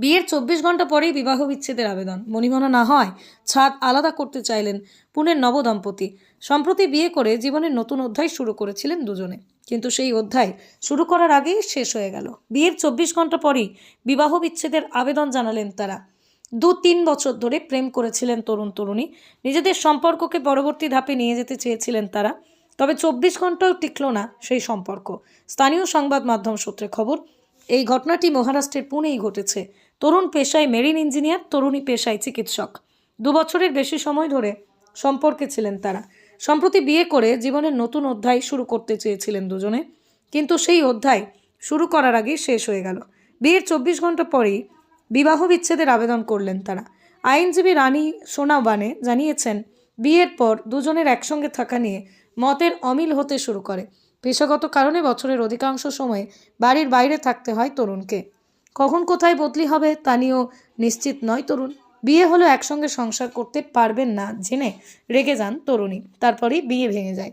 বিয়ের চব্বিশ ঘণ্টা পরেই বিবাহ বিচ্ছেদের আবেদন। মণিমনা না হয় ছাদ আলাদা করতে চাইলেন পুনের নবদম্পতি। সম্প্রতি বিয়ে করে জীবনের নতুন অধ্যায় শুরু করেছিলেন দুজনে। কিন্তু সেই অধ্যায় শুরু করার আগেই শেষ হয়ে গেল। বিয়ের চব্বিশ ঘণ্টা পরেই বিবাহ বিচ্ছেদের আবেদন জানালেন তারা। দু তিন বছর ধরে প্রেম করেছিলেন তরুণ তরুণী। নিজেদের সম্পর্ককে পরবর্তী ধাপে নিয়ে যেতে চেয়েছিলেন তারা। তবে চব্বিশ ঘন্টাও টিকল না সেই সম্পর্ক। স্থানীয় সংবাদ মাধ্যম সূত্রে খবর, এই ঘটনাটি মহারাষ্ট্রের পুনেই ঘটেছে। তরুণ পেশায় মেরিন ইঞ্জিনিয়ার, তরুণী পেশায় চিকিৎসক। দু বছরের বেশি সময় ধরে সম্পর্কে ছিলেন তারা। সম্প্রতি বিয়ে করে জীবনের নতুন অধ্যায় শুরু করতে চেয়েছিলেন দুজনে। কিন্তু সেই অধ্যায় শুরু করার আগেই শেষ হয়ে গেল। বিয়ের চব্বিশ ঘণ্টা পরেই বিবাহ বিচ্ছেদের আবেদন করলেন তারা। আইনজীবী রানী সোনাবানে জানিয়েছেন, বিয়ের পর দুজনের একসঙ্গে থাকা নিয়ে মতের অমিল হতে শুরু করে। পেশাগত কারণে বছরের অধিকাংশ সময়ে বাড়ির বাইরে থাকতে হয় তরুণকে। কখন কোথায় বদলি হবে তা নিয়েও নিশ্চিত নয় তরুণ। বিয়ে হলো একসঙ্গে সংসার করতে পারবেন না, জেনে রেগে যান তরুণী। তারপরেই বিয়ে ভেঙে যায়।